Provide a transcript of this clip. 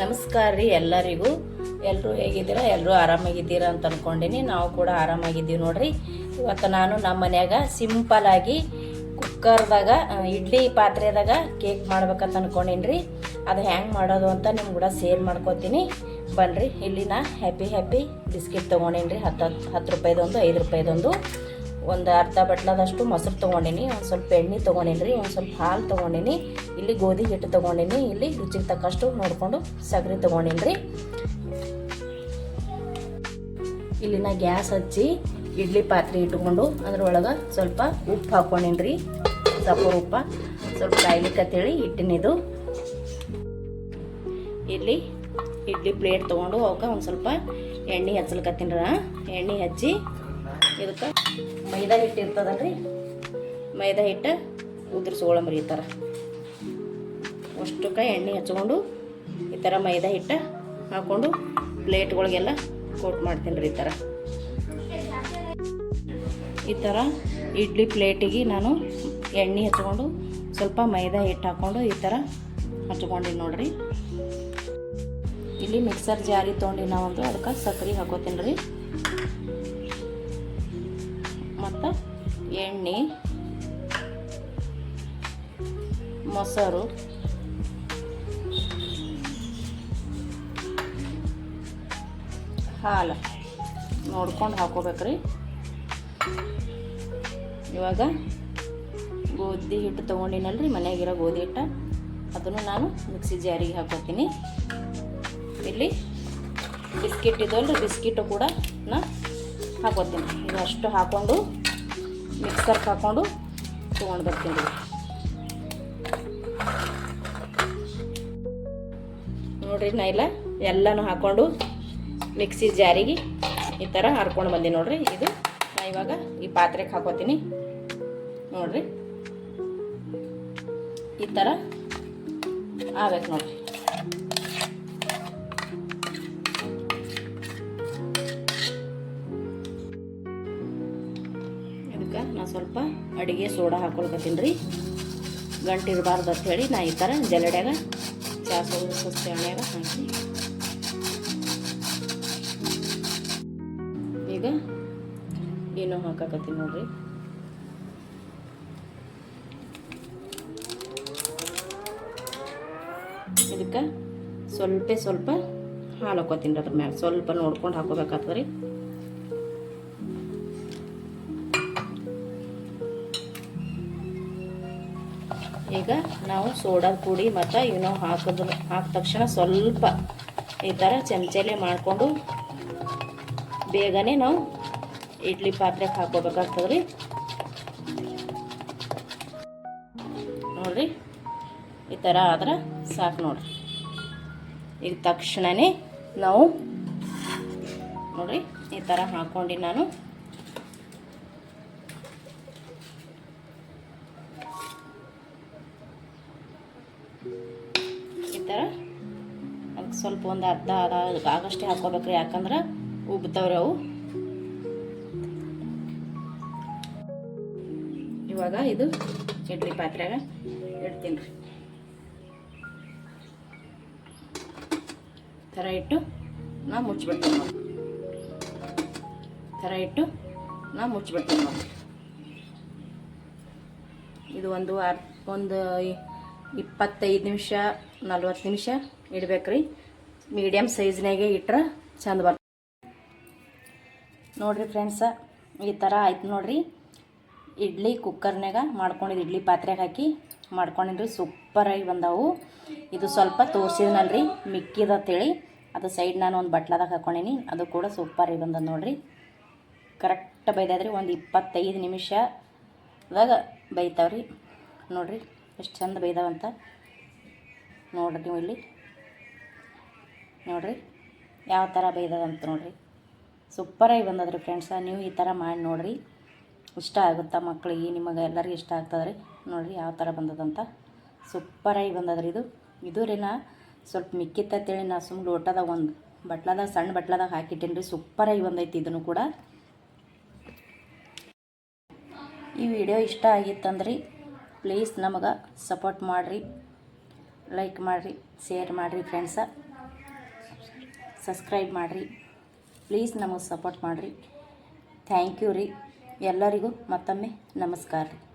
ನಮಸ್ಕಾರ ರೀ ಎಲ್ಲರಿಗೂ. ಎಲ್ಲರೂ ಹೇಗಿದ್ದೀರಾ? ಎಲ್ಲರೂ ಆರಾಮಾಗಿದ್ದೀರಾ ಅಂತ ಅಂದ್ಕೊಂಡಿನಿ ನಾವು ಕೂಡ ಆರಾಮಾಗಿದ್ದೀವಿ ನೋಡ್ರಿ. ಇವತ್ತು ನಾನು ನಮ್ಮ ಮನ್ಯಾಗ ಸಿಂಪಲ್ ಆಗಿ ಕುಕ್ಕರ್ದಾಗ ಇಡ್ಲಿ ಪಾತ್ರೆದಾಗ ಕೇಕ್ ಮಾಡ್ಬೇಕಂತ ಅನ್ಕೊಂಡೀನಿ ರೀ ಅದು ಹ್ಯಾಂಗೆ ಮಾಡೋದು ಅಂತ ನಿಮ್ಗೆ ಕೂಡ ಸೇರ್ ಮಾಡ್ಕೋತೀನಿ. ಬನ್ನಿರಿ ಇಲ್ಲಿ ನಾ ಹ್ಯಾಪಿ ಹ್ಯಾಪಿ ಬಿಸ್ಕಿಟ್ ತೊಗೊಂಡೀನಿ ರೀ ಹತ್ತು ಹತ್ತು ಹತ್ತು ರೂಪಾಯಿದೊಂದು, ಐದು ರೂಪಾಯಿದೊಂದು. ಒಂದು ಅರ್ಧ ಬಟ್ಲದಷ್ಟು ಮೊಸರು ತೊಗೊಂಡಿನಿ. ಒಂದು ಸ್ವಲ್ಪ ಎಣ್ಣೆ ತೊಗೊಂಡಿನಿ ರೀ ಒಂದು ಸ್ವಲ್ಪ ಹಾಲು ತೊಗೊಂಡಿನಿ. ಇಲ್ಲಿ ಗೋಧಿ ಹಿಟ್ಟು ತೊಗೊಂಡಿನಿ. ಇಲ್ಲಿ ರುಚಿಗೆ ತಕ್ಕಷ್ಟು ನೋಡಿಕೊಂಡು ಸಗರೆ ತೊಗೊಂಡಿನಿ ರೀ ಇಲ್ಲಿ ನಾ ಗ್ಯಾಸ್ ಹಚ್ಚಿ ಇಡ್ಲಿ ಪಾತ್ರೆ ಇಟ್ಕೊಂಡು ಅದ್ರೊಳಗೆ ಸ್ವಲ್ಪ ಉಪ್ಪು ಹಾಕೊಂಡಿನಿ ರೀ ಸಪ್ಪ ಉಪ್ಪು. ಸ್ವಲ್ಪ ಕಾಯ್ಲಿಕ್ಕಂತೇಳಿ ಇಟ್ಟಿನಿದು ಇಲ್ಲಿ ಇಡ್ಲಿ ಪ್ಲೇಟ್ ತೊಗೊಂಡು ಅವಕ್ಕೆ ಒಂದು ಸ್ವಲ್ಪ ಎಣ್ಣೆ ಹಚ್ಚಲ್ಕತ್ತೀನಿ ಎಣ್ಣೆ ಹಚ್ಚಿ ಇದಕ್ಕೆ ಮೈದಾ ಹಿಟ್ಟು ಇರ್ತದಲ್ರಿ. ಮೈದಾ ಹಿಟ್ಟು ಉದುರಿಸ್ಕೊಳಂಬ್ರಿ ಈ ಥರ ಅಷ್ಟಕ್ಕೆ ಎಣ್ಣೆ ಹಚ್ಕೊಂಡು ಈ ಥರ ಮೈದಾ ಹಿಟ್ಟು ಹಾಕ್ಕೊಂಡು ಪ್ಲೇಟ್ಗಳಿಗೆಲ್ಲ ಕೋಟ್ ಮಾಡ್ತೀನಿ ರೀ ಈ ಥರ. ಈ ಥರ ಇಡ್ಲಿ ಪ್ಲೇಟಿಗೆ ನಾನು ಎಣ್ಣೆ ಹಚ್ಕೊಂಡು ಸ್ವಲ್ಪ ಮೈದಾ ಹಿಟ್ಟು ಹಾಕ್ಕೊಂಡು ಈ ಥರ ಹಚ್ಕೊಂಡಿನಿ ನೋಡ್ರಿ. ಇಲ್ಲಿ ಮಿಕ್ಸರ್ ಜಾರಿ ತೊಗೊಂಡು ನಾವೊಂದು ಅದಕ್ಕೆ ಸಕ್ಕರೆ ಹಾಕೋತೀನಿ ರೀ. ಮತ್ತು ಎಣ್ಣೆ, ಮೊಸರು ಹಾಲು ನೋಡ್ಕೊಂಡು ಹಾಕೋಬೇಕ್ರಿ. ಇವಾಗ ಗೋಧಿ ಹಿಟ್ಟು ತೊಗೊಂಡಿನಲ್ರಿ ಮನೆಯಾಗಿರೋ ಗೋಧಿ ಹಿಟ್ಟು. ಅದನ್ನು ನಾನು ಮಿಕ್ಸಿ ಜಾರಿಗೆ ಹಾಕೋತೀನಿ. ಇಲ್ಲಿ ಬಿಸ್ಕಿಟ್ ಇದಲ್ರಿ, ಬಿಸ್ಕಿಟು ಕೂಡ ನಾ ಹಾಕೋತೀನಿ. ಇದು ಅಷ್ಟು ಹಾಕ್ಕೊಂಡು ಮಿಕ್ಸರ್ಗೆ ಹಾಕ್ಕೊಂಡು ತೊಗೊಂಡು ಬರ್ತೀನಿ ನೋಡ್ರಿ ನಾ ಇಲ್ಲ ಎಲ್ಲನೂ ಹಾಕ್ಕೊಂಡು ಮಿಕ್ಸಿ ಜಾರಿಗೆ ಈ ಥರ ಹರ್ಕೊಂಡು ಬಂದೆ ನೋಡ್ರಿ. ಇದು ನಾ ಇವಾಗ ಈ ಪಾತ್ರೆಗೆ ಹಾಕೋತೀನಿ. ನೋಡ್ರಿ. ಈ ಥರ ಆಗ್ಬೇಕು ನೋಡ್ರಿ. ಅದಕ್ಕೆ ನಾ ಸ್ವಲ್ಪ ಅಡಿಗೆ ಸೋಡಾ ಹಾಕೊಳ್ಕತ್ತೀನಿ ರೀ. ಗಂಟು ಅಂತ ಹೇಳಿ ನಾ ಈ ಥರ ಜಲಡ್ಯಾಗ ಚಾ ಎಣ್ಣೆಯಾಗ ಹಾಕಿ ಈಗ ಏನೋ ಹಾಕಾಕತ್ತೀನಿ ನೋಡ್ರಿ. ಇದಕ್ಕೆ ಸ್ವಲ್ಪ ಸ್ವಲ್ಪ ಹಾಲು ಹಾಕೋತೀನಿ ಅದ್ರ ಮ್ಯಾಲೆ. ಸ್ವಲ್ಪ ನೋಡ್ಕೊಂಡು ಹಾಕೋಬೇಕಾಗ್ತದೆ ರೀ ಈಗ ನಾವು ಸೋಡಾ ಪುಡಿ ಮತ್ತು ಇವನು ಹಾಕಿದ್ರು ಹಾಕಿದ ತಕ್ಷಣ ಸ್ವಲ್ಪ ಈ ಥರ ಚಮಚಲೆ ಮಾಡಿಕೊಂಡು ಬೇಗನೆ ನಾವು ಇಡ್ಲಿ ಪಾತ್ರೆಗೆ ಹಾಕೋಬೇಕಾಗ್ತದೆ ರೀ ನೋಡ್ರಿ, ಈ ಥರ ಆದ್ರೆ ಸಾಕು ನೋಡ್ರಿ. ಈಗ ತಕ್ಷಣವೇ ನಾವು ನೋಡ್ರಿ, ಈ ಥರ ಹಾಕ್ಕೊಂಡು ನಾನು. ಈ ಥರ ಅದಕ್ಕೆ ಸ್ವಲ್ಪ ಒಂದು ಅರ್ಧ ಅರ್ಧ ಆಗಷ್ಟೇ ಹಾಕ್ಕೋಬೇಕ್ರಿ, ಯಾಕಂದ್ರೆ ಉಬ್ತಾವ್ರಿ ಅವು. ಇವಾಗ ಇದು ಇಡ್ಲಿ ಪಾತ್ರೆಗೆ ಇಡ್ತೀನಿ ರೀ. ಥರ ಇಟ್ಟು ನಾ ಮುಚ್ಚಿಬಿಡ್ತೀನಿ ನೋಡಿ ಥರ ಇಟ್ಟು ನಾ ಮುಚ್ಚಿಬಿಡ್ತೀನಿ ನೋಡಿ ಇದು ಒಂದು ಅರ್ ಒಂದು ಇಪ್ಪತ್ತೈದು ನಿಮಿಷ, ನಲ್ವತ್ತು ನಿಮಿಷ ಇಡ್ಬೇಕ್ರಿ. ಮೀಡಿಯಮ್ ಸೈಜ್ನಾಗೆ ಇಟ್ರೆ ಚಂದ ಬರ್ತದೆ. ನೋಡಿರಿ ಫ್ರೆಂಡ್ಸ, ಈ ಥರ ಆಯ್ತು ನೋಡ್ರಿ. ಇಡ್ಲಿ ಕುಕ್ಕರ್ನಾಗ ಮಾಡ್ಕೊಂಡಿದ್ದು ಇಡ್ಲಿ ಪಾತ್ರೆಗೆ ಹಾಕಿ ಮಾಡ್ಕೊಂಡಿದ್ರಿ ಸೂಪರಾಗಿ ಬಂದವು. ಇದು ಸ್ವಲ್ಪ ತೋರಿಸಿದ್ನಲ್ರಿ, ಮಿಕ್ಕಿದ ಅಂತೇಳಿ ಅದು ಸೈಡ್ ನಾನು ಒಂದು ಬಟ್ಲದಾಗ ಹಾಕ್ಕೊಂಡಿನಿ ಅದು ಕೂಡ ಸೂಪರಾಗಿ ಬಂದದ ನೋಡ್ರಿ. ಕರೆಕ್ಟ್ ಬೈದಾದ್ರಿ ಒಂದು ಇಪ್ಪತ್ತೈದು ನಿಮಿಷದಾಗ ಬೈತಾವ್ರಿ. ನೋಡ್ರಿ, ಎಷ್ಟು ಚಂದ ಬೈದಾವಂತ ನೋಡ್ರಿ ನೀವು ಇಲ್ಲಿ. ನೋಡ್ರಿ, ಯಾವ ಥರ ಬೈದದಂತ ನೋಡ್ರಿ. ಸೂಪರಾಗಿ ಬಂದದ್ರಿ ಫ್ರೆಂಡ್ಸ ನೀವು ಈ ಥರ ಮಾಡಿ ನೋಡಿರಿ. ಇಷ್ಟ ಆಗುತ್ತಾ ಮಕ್ಕಳಿಗೆ ನಿಮಗೆ ಎಲ್ಲರಿಗೂ ಇಷ್ಟ ಆಗ್ತದ್ರಿ. ನೋಡಿರಿ ಯಾವ ಥರ ಬಂದದಂತ. ಸೂಪರಾಗಿ ಬಂದದ್ರಿ ಇದು. ಇದು ರೀ ನಾ ಸ್ವಲ್ಪ ಮಿಕ್ಕಿತ್ತೇಳಿ ನಾ ಸುಮ್ಮನೆ ಲೋಟದಾಗ ಒಂದು ಬಟ್ಲದಾಗ, ಸಣ್ಣ ಬಟ್ಲದಾಗ ಹಾಕಿಟ್ಟೇನಿ ರೀ. ಸೂಪರಾಗಿ ಬಂದೈತಿ ಇದನ್ನು ಕೂಡ. ಈ ವಿಡಿಯೋ ಇಷ್ಟ ಆಗಿತ್ತಂದ್ರಿ ಪ್ಲೀಸ್ ನಮಗೆ ಸಪೋರ್ಟ್ ಮಾಡಿರಿ ಲೈಕ್ ಮಾಡಿರಿ ಶೇರ್ ಮಾಡಿರಿ ಫ್ರೆಂಡ್ಸ ಸಬ್ಸ್ಕ್ರೈಬ್ ಮಾಡಿರಿ. ಪ್ಲೀಸ್ ನಮಗೆ ಸಪೋರ್ಟ್ ಮಾಡಿರಿ. ಥ್ಯಾಂಕ್ ಯು ರೀ. ಎಲ್ಲರಿಗೂ ಮತ್ತೊಮ್ಮೆ ನಮಸ್ಕಾರ ರೀ.